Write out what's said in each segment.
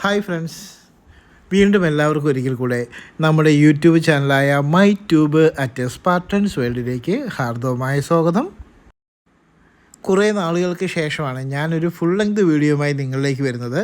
Hi friends. വീണ്ടും എല്ലാവർക്കും ഒരിക്കൽ കൂടെ നമ്മുടെ യൂട്യൂബ് ചാനലായ മൈ ട്യൂബ് അറ്റ് സ്പാർട്ടൻസ് വേൾഡിലേക്ക് ഹാർദവമായ സ്വാഗതം. കുറേ നാളുകൾക്ക് ശേഷമാണ് ഞാനൊരു ഫുൾ ലെങ്ത് വീഡിയോയുമായി നിങ്ങളിലേക്ക് വരുന്നത്.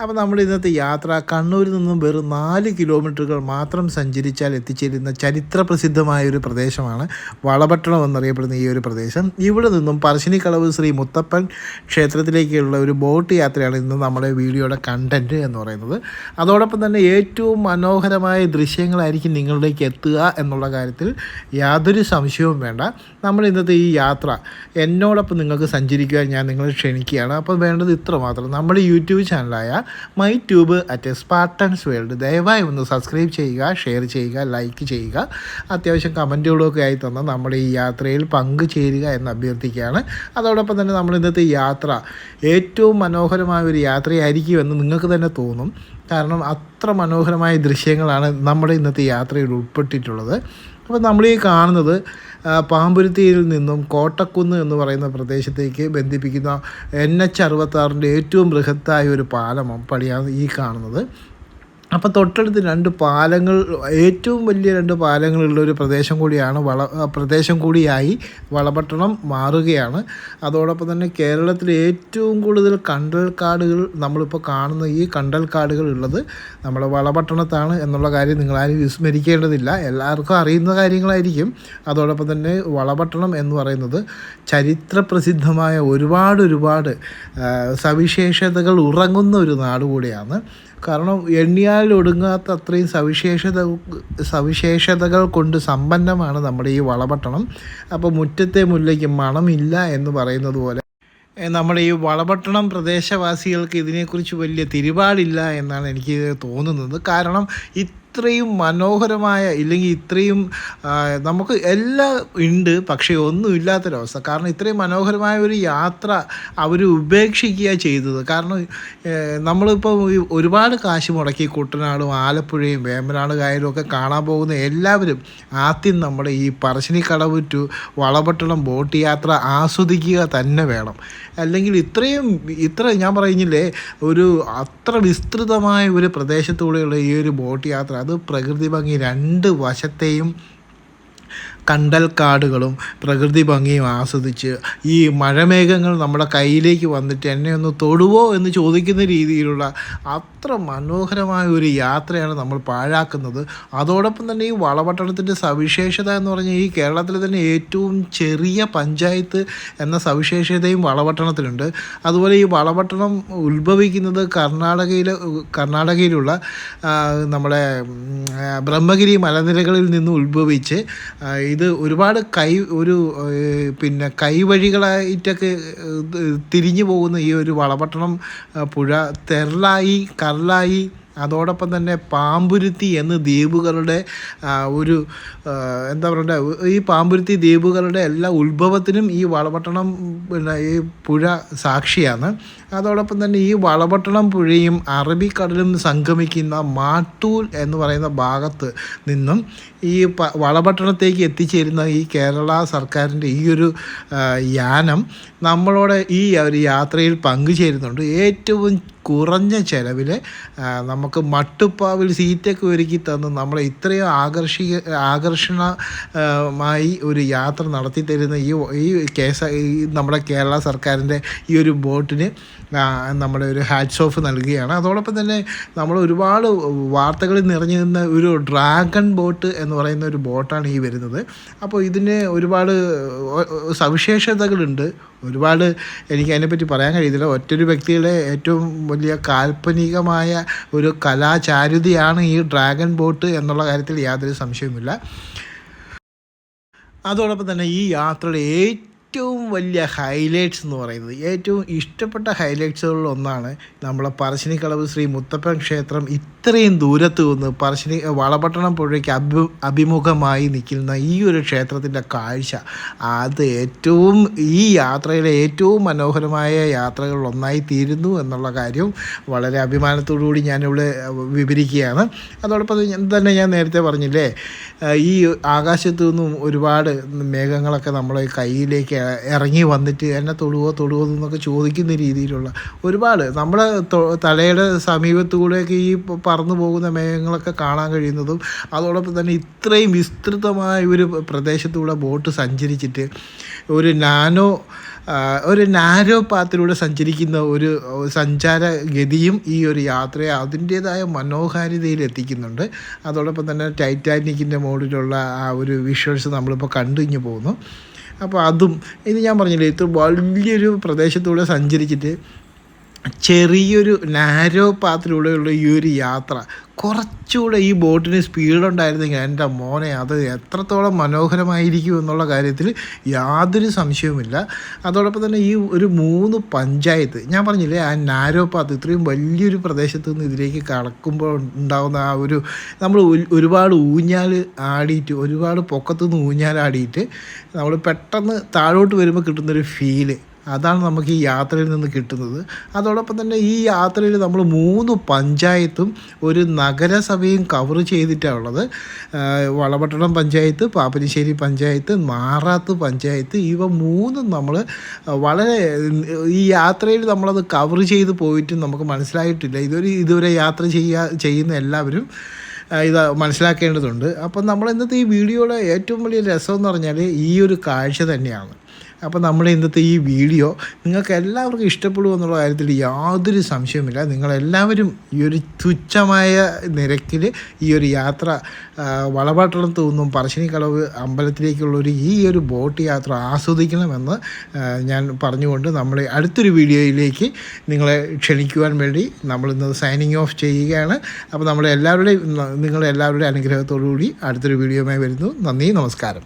അപ്പോൾ നമ്മൾ ഇന്നത്തെ യാത്ര കണ്ണൂരിൽ നിന്നും വെറും നാല് കിലോമീറ്ററുകൾ മാത്രം സഞ്ചരിച്ചാൽ എത്തിച്ചേരുന്ന ചരിത്ര പ്രസിദ്ധമായ ഒരു പ്രദേശമാണ് വളപട്ടണം എന്നറിയപ്പെടുന്ന ഈ ഒരു പ്രദേശം. ഇവിടെ നിന്നും പറശ്ശിനിക്കളവ് ശ്രീ മുത്തപ്പൻ ക്ഷേത്രത്തിലേക്കുള്ള ഒരു ബോട്ട് യാത്രയാണ് ഇന്ന് നമ്മുടെ വീഡിയോയുടെ കണ്ടന്റ് എന്ന് പറയുന്നത്. അതോടൊപ്പം തന്നെ ഏറ്റവും മനോഹരമായ ദൃശ്യങ്ങളായിരിക്കും നിങ്ങളിലേക്ക് എത്തുക എന്നുള്ള കാര്യത്തിൽ യാതൊരു സംശയവും വേണ്ട. നമ്മൾ ഇന്നത്തെ ഈ യാത്ര എന്നോടൊപ്പം നിങ്ങൾക്ക് സഞ്ചരിക്കുവാൻ ഞാൻ നിങ്ങളെ ക്ഷണിക്കുകയാണ്. അപ്പോൾ വേണ്ടത് ഇത്ര മാത്രം. നമ്മുടെ YouTube ചാനലായ my tube at spartans world ദയവായി ഒന്ന് സബ്സ്ക്രൈബ് ചെയ്യുക ഷെയർ ചെയ്യുക ലൈക്ക് ചെയ്യുക. അത്യാവശ്യം കമന്റുകളൊക്കെ ആയി തന്ന നമ്മുടെ ഈ യാത്രയിൽ പങ്കുചേരുക എന്ന് അഭ്യർത്ഥിക്കുകയാണ്. അതോടൊപ്പം തന്നെ നമ്മൾ ഇന്നത്തെ യാത്ര ഏറ്റവും മനോഹരമായ ഒരു യാത്രയായിരിക്കുമെന്ന് നിങ്ങൾക്ക് തന്നെ തോന്നും. കാരണം അത്ര മനോഹരമായ ദൃശ്യങ്ങളാണ് നമ്മുടെ ഇന്നത്തെ യാത്രയിൽ ഉൾപ്പെട്ടിട്ടുള്ളത്. അപ്പോൾ നമ്മൾ ഈ കാണുന്നത് പാമ്പുരുത്തിയിൽ നിന്നും കോട്ടക്കുന്ന് എന്ന് പറയുന്ന പ്രദേശത്തേക്ക് ബന്ധിപ്പിക്കുന്ന എൻ എച്ച് അറുപത്താറിന്റെ ഏറ്റവും ബൃഹത്തായ ഒരു പാലം പടിയാണ് ഈ കാണുന്നത്. അപ്പോൾ തൊട്ടടുത്ത് രണ്ട് പാലങ്ങൾ ഏറ്റവും വലിയ രണ്ട് പാലങ്ങളുള്ള ഒരു പ്രദേശം കൂടിയാണ് വള പ്രദേശം കൂടിയായി വളപട്ടണം മാറുകയാണ്. അതോടൊപ്പം തന്നെ കേരളത്തിൽ ഏറ്റവും കൂടുതൽ കണ്ടൽ കണ്ടൽക്കാടുകൾ നമ്മളിപ്പോൾ കാണുന്ന ഈ കണ്ടൽ കാടുകൾ ഉള്ളത് നമ്മുടെ വളപട്ടണത്താണ് എന്നുള്ള കാര്യം നിങ്ങളാരും വിസ്മരിക്കേണ്ടതില്ല. എല്ലാവർക്കും അറിയുന്ന കാര്യങ്ങളായിരിക്കും. അതോടൊപ്പം തന്നെ വളപട്ടണം എന്ന് പറയുന്നത് ചരിത്രപ്രസിദ്ധമായ ഒരുപാട് ഒരുപാട് സവിശേഷതകൾ ഉറങ്ങുന്ന ഒരു നാട് കൂടിയാണ്. കാരണം എണ്ണിയാൽ ഒടുങ്ങാത്ത അത്രയും സവിശേഷത സവിശേഷതകൾ കൊണ്ട് സമ്പന്നമാണ് നമ്മുടെ ഈ വളപട്ടണം. അപ്പോൾ മുറ്റത്തെ മുല്ലയ്ക്ക് മണമില്ല എന്ന് പറയുന്നത് പോലെ. നമ്മുടെ ഈ വളപട്ടണം പ്രദേശവാസികൾക്ക് ഇതിനെക്കുറിച്ച് വലിയ തിരുപാടില്ല എന്നാണ് എനിക്ക് തോന്നുന്നത്. കാരണം ഇത്രയും മനോഹരമായ ഇല്ലെങ്കിൽ ഇത്രയും നമുക്ക് എല്ലാം ഉണ്ട് പക്ഷേ ഒന്നും ഇല്ലാത്തൊരവസ്ഥ. കാരണം ഇത്രയും മനോഹരമായ ഒരു യാത്ര അവർ ഉപേക്ഷിക്കുക ചെയ്തത്. കാരണം നമ്മളിപ്പോൾ ഒരുപാട് കാശ് മുടക്കി കുട്ടനാടും ആലപ്പുഴയും വേമ്പനാട് കായലും ഒക്കെ കാണാൻ പോകുന്ന എല്ലാവരും ആദ്യം നമ്മുടെ ഈ പറശ്ശിനിക്കടവ് ടു വളപട്ടണം ബോട്ട് യാത്ര ആസ്വദിക്കുക തന്നെ വേണം. അല്ലെങ്കിൽ ഇത്രയും ഇത്ര ഞാൻ പറയുന്നില്ലേ ഒരു അത്ര വിസ്തൃതമായ ഒരു പ്രദേശത്തൂടെയുള്ള ഈ ഒരു ബോട്ട് യാത്ര അത് പ്രകൃതി ഭംഗി രണ്ട് വശത്തെയും കണ്ടൽക്കാടുകളും പ്രകൃതി ഭംഗിയും ആസ്വദിച്ച് ഈ മഴമേഘങ്ങൾ നമ്മുടെ കയ്യിലേക്ക് വന്നിട്ട് എന്നെ ഒന്ന് തൊടുവോ എന്ന് ചോദിക്കുന്ന രീതിയിലുള്ള അത്ര മനോഹരമായ ഒരു യാത്രയാണ് നമ്മൾ പാഴാക്കുന്നത്. അതോടൊപ്പം തന്നെ ഈ വളപട്ടണത്തിന്റെ സവിശേഷത എന്ന് പറഞ്ഞാൽ ഈ കേരളത്തിലെ തന്നെ ഏറ്റവും ചെറിയ പഞ്ചായത്ത് എന്ന സവിശേഷതയും വളപട്ടണത്തിലുണ്ട്. അതുപോലെ ഈ വളപട്ടണം ഉത്ഭവിക്കുന്നത് കർണാടകയിലെ കർണാടകയിലുള്ള നമ്മുടെ ബ്രഹ്മഗിരി മലനിരകളിൽ നിന്ന് ഉത്ഭവിച്ച് ഇത് ഒരുപാട് കൈ ഒരു പിന്നെ കൈവഴികളായിട്ടൊക്കെ തിരിഞ്ഞു പോകുന്ന ഈ ഒരു വളപട്ടണം പുഴ തെർലായി കല്ലായി അതോടൊപ്പം തന്നെ പാമ്പുരുത്തി എന്ന ദ്വീപുകളുടെ ഒരു എന്താ പറയണ്ടേ ഈ പാമ്പുരുത്തി ദ്വീപുകളുടെ എല്ലാ ഉത്ഭവത്തിനും ഈ വളപട്ടണം പിന്നെ ഈ പുഴ സാക്ഷിയാണ്. അതോടൊപ്പം തന്നെ ഈ വളപട്ടണം പുഴയും അറബിക്കടലും സംഗമിക്കുന്ന മാട്ടൂൽ എന്ന് പറയുന്ന ഭാഗത്ത് നിന്നും ഈ വളപട്ടണത്തേക്ക് എത്തിച്ചേരുന്ന ഈ കേരള സർക്കാരിന്റെ ഈ ഒരു യാനം നമ്മളോട് ഈ ഒരു യാത്രയിൽ പങ്കുചേരുന്നുണ്ട്. ഏറ്റവും കുറഞ്ഞ ചിലവിൽ നമുക്ക് മട്ടുപ്പാവിൽ സീറ്റൊക്കെ ഒരുക്കി തന്ന് നമ്മളെ ഇത്രയും ആകർഷിക ആകർഷണമായി ഒരു യാത്ര നടത്തി തരുന്ന ഈ ഈ കേസ നമ്മുടെ കേരള സർക്കാരിന്റെ ഈ ഒരു ബോട്ടിന് നമ്മുടെ ഒരു ഹാറ്റ്സ് ഓഫ് നൽകുകയാണ്. അതോടൊപ്പം തന്നെ നമ്മൾ ഒരുപാട് വാർത്തകളിൽ നിറഞ്ഞു നിന്ന ഒരു ഡ്രാഗൺ ബോട്ട് എന്ന് പറയുന്ന ഒരു ബോട്ടാണ് ഈ വരുന്നത്. അപ്പോൾ ഇതിന് ഒരുപാട് സവിശേഷതകളുണ്ട്. ഒരുപാട് എനിക്ക് അതിനെപ്പറ്റി പറയാൻ കഴിയത്തില്ല. ഒറ്റൊരു വ്യക്തിയുടെ ഏറ്റവും വലിയ കാൽപ്പനികമായ ഒരു കലാചാരുതയാണ് ഈ ഡ്രാഗൺ ബോട്ട് എന്നുള്ള കാര്യത്തിൽ യാതൊരു സംശയവുമില്ല. അതോടൊപ്പം തന്നെ ഈ യാത്രയുടെ ഏറ്റവും വലിയ ഹൈലൈറ്റ്സ് എന്ന് പറയുന്നത്. ഏറ്റവും ഇഷ്ടപ്പെട്ട ഹൈലൈറ്റ്സുകളിൽ ഒന്നാണ് നമ്മളെ പറശ്ശിനിക്കളവ് ശ്രീ മുത്തപ്പൻ ക്ഷേത്രം ഇത്രയും ദൂരത്ത് നിന്ന് പറശ്ശിനി വളപട്ടണം പുഴയ്ക്ക് അഭി അഭിമുഖമായി നിൽക്കുന്ന ഈ ഒരു ക്ഷേത്രത്തിന്റെ കാഴ്ച. അത് ഏറ്റവും ഈ യാത്രയിലെ ഏറ്റവും മനോഹരമായ യാത്രകളിൽ ഒന്നായി തീരുന്നു എന്നുള്ള കാര്യം വളരെ അഭിമാനത്തോടു കൂടി ഞാനിവിടെ വിവരിക്കുകയാണ്. അതോടൊപ്പം തന്നെ ഞാൻ നേരത്തെ പറഞ്ഞില്ലേ ഈ ആകാശത്തു നിന്നും ഒരുപാട് മേഘങ്ങളൊക്കെ നമ്മളെ കയ്യിലേക്ക് ഇറങ്ങി വന്നിട്ട് എന്നെ തൊടുവോ തൊടുവോ എന്നൊക്കെ ചോദിക്കുന്ന രീതിയിലുള്ള ഒരുപാട് നമ്മുടെ തലയുടെ സമീപത്തൂടെയൊക്കെ ഈ പറന്നു പോകുന്ന മേഘങ്ങളൊക്കെ കാണാൻ കഴിയുന്നതും അതോടൊപ്പം തന്നെ ഇത്രയും വിസ്തൃതമായ ഒരു പ്രദേശത്തൂടെ ബോട്ട് സഞ്ചരിച്ചിട്ട് ഒരു നാനോ ഒരു നാരോ പാത്തിലൂടെ സഞ്ചരിക്കുന്ന ഒരു സഞ്ചാര ഗതിയും ഈ ഒരു യാത്രയെ അതിന്റേതായ മനോഹാരിതയിൽ എത്തിക്കുന്നുണ്ട്. അതോടൊപ്പം തന്നെ ടൈറ്റാനിക്കിന്റെ മോഡിലുള്ള ആ ഒരു വിഷ്വൽസ് നമ്മളിപ്പോൾ കണ്ടു പോകുന്നു അപ്പോൾ അതും ഇത് ഞാൻ പറഞ്ഞില്ലേ ഇത്ര വലിയൊരു പ്രദേശത്തൂടെ സഞ്ചരിച്ചിട്ട് ചെറിയൊരു നാരോ പാത്തിലൂടെയുള്ള ഈ ഒരു യാത്ര. കുറച്ചുകൂടെ ഈ ബോട്ടിന് സ്പീഡുണ്ടായിരുന്നെങ്കിൽ എന്റെ മോനെ അത് എത്രത്തോളം മനോഹരമായിരിക്കും എന്നുള്ള കാര്യത്തിൽ യാതൊരു സംശയവുമില്ല. അതോടൊപ്പം തന്നെ ഈ ഒരു മൂന്ന് പഞ്ചായത്ത് ഞാൻ പറഞ്ഞില്ലേ ആ നാരോ പാത്ത് ഇത്രയും വലിയൊരു പ്രദേശത്ത് നിന്ന് ഇതിലേക്ക് കടക്കുമ്പോൾ ഉണ്ടാകുന്ന ആ ഒരു നമ്മൾ ഒരുപാട് ഊഞ്ഞാൽ ആടിയിട്ട് ഒരുപാട് പൊക്കത്തുനിന്ന് ഊഞ്ഞാലാടിയിട്ട് നമ്മൾ പെട്ടെന്ന് താഴോട്ട് വരുമ്പോൾ കിട്ടുന്നൊരു ഫീൽ അതാണ് നമുക്ക് ഈ യാത്രയിൽ നിന്ന് കിട്ടുന്നത്. അതോടൊപ്പം തന്നെ ഈ യാത്രയിൽ നമ്മൾ മൂന്ന് പഞ്ചായത്തും ഒരു നഗരസഭയും കവർ ചെയ്തിട്ടാണ് ഉള്ളത്. വളപട്ടണം പഞ്ചായത്ത് പാപ്പനശ്ശേരി പഞ്ചായത്ത് മാറാത്ത് പഞ്ചായത്ത് ഇവ മൂന്നും നമ്മൾ വളരെ ഈ യാത്രയിൽ നമ്മളത് കവർ ചെയ്ത് പോയിട്ടും നമുക്ക് മനസ്സിലായിട്ടില്ല. ഇതൊരു ഇതുവരെ യാത്ര ചെയ്യാ ചെയ്യുന്ന എല്ലാവരും ഇത് മനസ്സിലാക്കേണ്ടതുണ്ട്. അപ്പം നമ്മൾ ഇന്നത്തെ ഈ വീഡിയോയുടെ ഏറ്റവും വലിയ രസം എന്ന് പറഞ്ഞാൽ ഈ ഒരു കാഴ്ച തന്നെയാണ്. അപ്പോൾ നമ്മുടെ ഇന്നത്തെ ഈ വീഡിയോ നിങ്ങൾക്ക് എല്ലാവർക്കും ഇഷ്ടപ്പെടും എന്നുള്ള കാര്യത്തിൽ യാതൊരു സംശയവുമില്ല. നിങ്ങളെല്ലാവരും ഈ ഒരു തുച്ഛമായ നിരക്കിൽ ഈ ഒരു യാത്ര വളപാട്ടളം തോന്നും പറശ്ശിനിക്കടവ് അമ്പലത്തിലേക്കുള്ളൊരു ഈ ഒരു ബോട്ട് യാത്ര ആസ്വദിക്കണമെന്ന് ഞാൻ പറഞ്ഞുകൊണ്ട് നമ്മൾ അടുത്തൊരു വീഡിയോയിലേക്ക് നിങ്ങളെ ക്ഷണിക്കുവാൻ വേണ്ടി നമ്മളിന്ന് സൈനിങ് ഓഫ് ചെയ്യുകയാണ്. അപ്പോൾ നമ്മളെല്ലാവരുടെയും നിങ്ങളെല്ലാവരുടെയും അനുഗ്രഹത്തോടു കൂടി അടുത്തൊരു വീഡിയോയുമായി വരുന്നു. നന്ദി നമസ്കാരം.